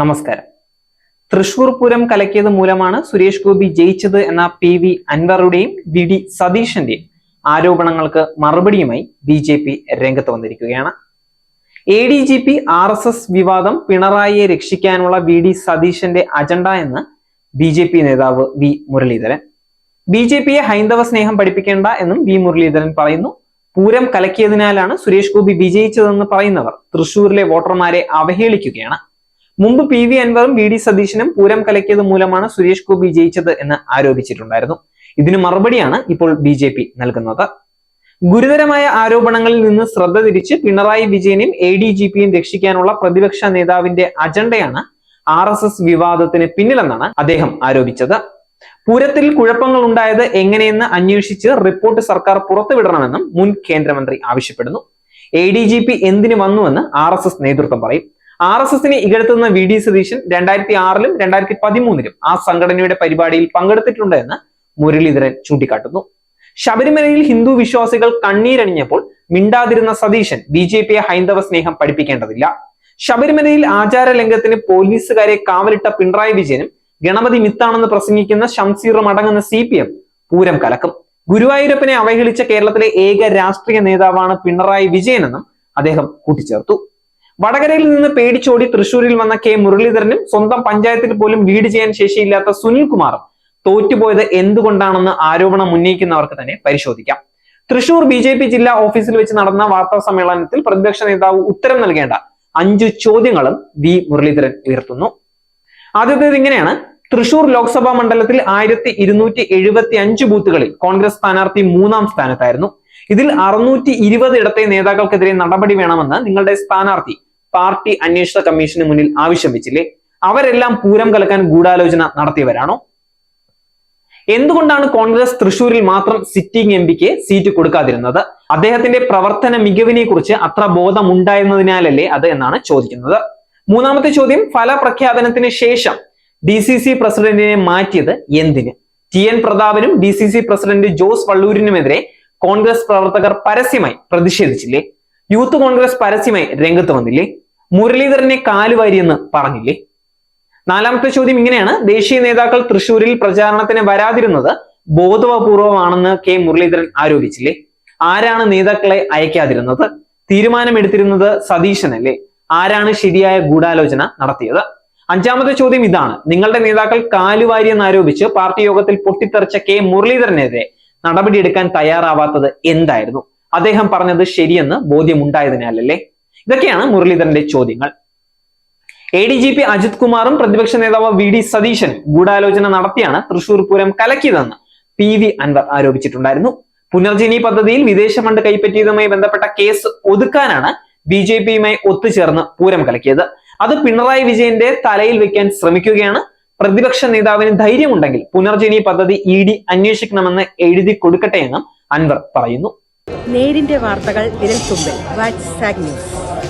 നമസ്കാരം. തൃശൂർ പൂരം കലക്കിയത് മൂലമാണ് സുരേഷ് ഗോപി ജയിച്ചത് എന്ന പി വി അൻവറുടെയും വി ഡി സതീഷിന്റെയും ആരോപണങ്ങൾക്ക് മറുപടിയുമായി ബി ജെ പി രംഗത്ത് വന്നിരിക്കുകയാണ്. A D G P R S S വിവാദം പിണറായിയെ രക്ഷിക്കാനുള്ള വി ഡി സതീഷിന്റെ അജണ്ട എന്ന് ബി ജെ പി നേതാവ് വി മുരളീധരൻ. ബി ജെ പിയെ ഹൈന്ദവ സ്നേഹം പഠിപ്പിക്കേണ്ട എന്നും വി മുരളീധരൻ പറയുന്നു. പൂരം കലക്കിയതിനാലാണ് സുരേഷ് ഗോപി വിജയിച്ചതെന്ന് പറയുന്നവർ തൃശൂരിലെ വോട്ടർമാരെ അവഹേളിക്കുകയാണ്. മുമ്പ് പി വി അൻവറും വി ഡി സതീശനും പൂരം കലക്കിയത് മൂലമാണ് സുരേഷ് ഗോപി ജയിച്ചത് എന്ന് ആരോപിച്ചിട്ടുണ്ടായിരുന്നു. ഇതിനു മറുപടിയാണ് ഇപ്പോൾ ബി ജെ പി നൽകുന്നത്. ഗുരുതരമായ ആരോപണങ്ങളിൽ നിന്ന് ശ്രദ്ധ തിരിച്ച് പിണറായി വിജയനെയും എ ഡി ജി പിയും രക്ഷിക്കാനുള്ള പ്രതിപക്ഷ നേതാവിന്റെ അജണ്ടയാണ് ആർ എസ് എസ് വിവാദത്തിന് പിന്നിലെന്നാണ് അദ്ദേഹം ആരോപിച്ചത്. പൂരത്തിൽ കുഴപ്പങ്ങൾ ഉണ്ടായത് എങ്ങനെയെന്ന് അന്വേഷിച്ച് റിപ്പോർട്ട് സർക്കാർ പുറത്തുവിടണമെന്നും മുൻ കേന്ദ്രമന്ത്രി ആവശ്യപ്പെടുന്നു. എ ഡി ജി പി എന്തിനു വന്നുവെന്ന് ആർ എസ് എസ് നേതൃത്വം പറയും. ആർ എസ് എസിനെ ഇകഴ്ത്തുന്ന വി ഡി സതീശൻ രണ്ടായിരത്തി ആറിലും രണ്ടായിരത്തി പതിമൂന്നിലും ആ സംഘടനയുടെ പരിപാടിയിൽ പങ്കെടുത്തിട്ടുണ്ട് എന്ന് മുരളീധരൻ ചൂണ്ടിക്കാട്ടുന്നു. ശബരിമലയിൽ ഹിന്ദു വിശ്വാസികൾ കണ്ണീരണിഞ്ഞപ്പോൾ മിണ്ടാതിരുന്ന സതീശൻ ബി ജെ പിയെ ഹൈന്ദവ സ്നേഹം പഠിപ്പിക്കേണ്ടതില്ല. ശബരിമലയിൽ ആചാര ലംഘനത്തിന് പോലീസുകാരെ കാവലിട്ട പിണറായി വിജയനും ഗണപതി മിത്താണെന്ന് പ്രസംഗിക്കുന്ന ഷംസീറും അടങ്ങുന്ന സി പി എം പൂരം കലക്കും. ഗുരുവായൂരപ്പനെ അവഹേളിച്ച കേരളത്തിലെ ഏക രാഷ്ട്രീയ നേതാവാണ് പിണറായി വിജയനെന്നും അദ്ദേഹം കൂട്ടിച്ചേർത്തു. വടകരയിൽ നിന്ന് പേടിച്ചോടി തൃശൂരിൽ വന്ന കെ മുരളീധരനും സ്വന്തം പഞ്ചായത്തിൽ പോലും വീട് ചെയ്യാൻ ശേഷിയില്ലാത്ത സുനിൽകുമാറും തോറ്റുപോയത് എന്തുകൊണ്ടാണെന്ന് ആരോപണം ഉന്നയിക്കുന്നവർക്ക് തന്നെ പരിശോധിക്കാം. തൃശൂർ ബി ജെ പി ജില്ലാ ഓഫീസിൽ വെച്ച് നടന്ന വാർത്താ സമ്മേളനത്തിൽ പ്രതിപക്ഷ നേതാവ് ഉത്തരം നൽകേണ്ട അഞ്ചു ചോദ്യങ്ങളും വി മുരളീധരൻ ഉയർത്തുന്നു. ആദ്യത്തേത് ഇങ്ങനെയാണ്. തൃശൂർ ലോക്സഭാ മണ്ഡലത്തിൽ ആയിരത്തി ഇരുന്നൂറ്റി എഴുപത്തി അഞ്ച് ബൂത്തുകളിൽ കോൺഗ്രസ് സ്ഥാനാർത്ഥി മൂന്നാം സ്ഥാനത്തായിരുന്നു. ഇതിൽ അറുന്നൂറ്റി ഇരുപത് ഇടത്തെ നേതാക്കൾക്കെതിരെ നടപടി വേണമെന്ന് നിങ്ങളുടെ സ്ഥാനാർത്ഥി പാർട്ടി അന്വേഷണ കമ്മീഷന് മുന്നിൽ ആവശ്യം വെച്ചില്ലേ? അവരെല്ലാം പൂരം കലക്കാൻ ഗൂഢാലോചന നടത്തിയവരാണോ? എന്തുകൊണ്ടാണ് കോൺഗ്രസ് തൃശൂരിൽ മാത്രം സിറ്റിംഗ് എം പിക്ക് സീറ്റ് കൊടുക്കാതിരുന്നത്? അദ്ദേഹത്തിന്റെ പ്രവർത്തന മികവിനെ കുറിച്ച് അത്ര ബോധമുണ്ടായിരുന്നതിനാലല്ലേ അത് എന്നാണ് ചോദിക്കുന്നത്. മൂന്നാമത്തെ ചോദ്യം ഫലപ്രഖ്യാപനത്തിന് ശേഷം ഡി സി സി പ്രസിഡന്റിനെ മാറ്റിയത് എന്തിന്? T N പ്രതാപനും D C C president Jose വള്ളൂരിനുമെതിരെ Congress പ്രവർത്തകർ പരസ്യമായി പ്രതിഷേധിച്ചില്ലേ? യൂത്ത് കോൺഗ്രസ് പരസ്യമായി രംഗത്ത് വന്നില്ലേ? മുരളീധരനെ കാലുവാരിയെന്ന് പറഞ്ഞില്ലേ? നാലാമത്തെ ചോദ്യം ഇങ്ങനെയാണ്. ദേശീയ നേതാക്കൾ തൃശൂരിൽ പ്രചാരണത്തിന് വരാതിരുന്നത് ബോധപൂർവമാണെന്ന് കെ മുരളീധരൻ ആരോപിച്ചില്ലേ? ആരാണ് നേതാക്കളെ അയക്കാതിരുന്നത്? തീരുമാനമെടുത്തിരുന്നത് സതീശനല്ലേ ആരാണ് ശരിയായ ഗൂഢാലോചന നടത്തിയത്? അഞ്ചാമത്തെ ചോദ്യം ഇതാണ്. നിങ്ങളുടെ നേതാക്കൾ കാലുവാരിയെന്ന് ആരോപിച്ച് പാർട്ടി യോഗത്തിൽ പൊട്ടിത്തെറിച്ച കെ മുരളീധരനെതിരെ നടപടിയെടുക്കാൻ തയ്യാറാവാത്തത് എന്തായിരുന്നു? അദ്ദേഹം പറഞ്ഞത് ശരിയെന്ന് ബോധ്യമുണ്ടായതിനാലല്ലേ? ഇതൊക്കെയാണ് മുരളീധരന്റെ ചോദ്യങ്ങൾ. A D G P Ajith കുമാറും പ്രതിപക്ഷ നേതാവ് വി ഡി സതീശൻ ഗൂഢാലോചന നടത്തിയാണ് തൃശൂർ പൂരം കലക്കിയതെന്ന് പി വി അൻവർ ആരോപിച്ചിട്ടുണ്ടായിരുന്നു. പുനർജനി പദ്ധതിയിൽ വിദേശ ഫണ്ട് കൈപ്പറ്റിയതുമായി ബന്ധപ്പെട്ട കേസ് ഒതുക്കാനാണ് ബി ജെ പിയുമായി ഒത്തുചേർന്ന് പൂരം കലക്കിയത്. അത് പിണറായി വിജയന്റെ തലയിൽ വെക്കാൻ ശ്രമിക്കുകയാണ്. പ്രതിപക്ഷ നേതാവിന് ധൈര്യമുണ്ടെങ്കിൽ പുനർജനി പദ്ധതി ഇ ഡി അന്വേഷിക്കണമെന്ന് എഴുതി കൊടുക്കട്ടെ എന്നും അൻവർ പറയുന്നു. നേരിന്റെ വാർത്തകൾ വിരൽത്തുമ്പിൽ വാട്സ് ന്യൂസ്.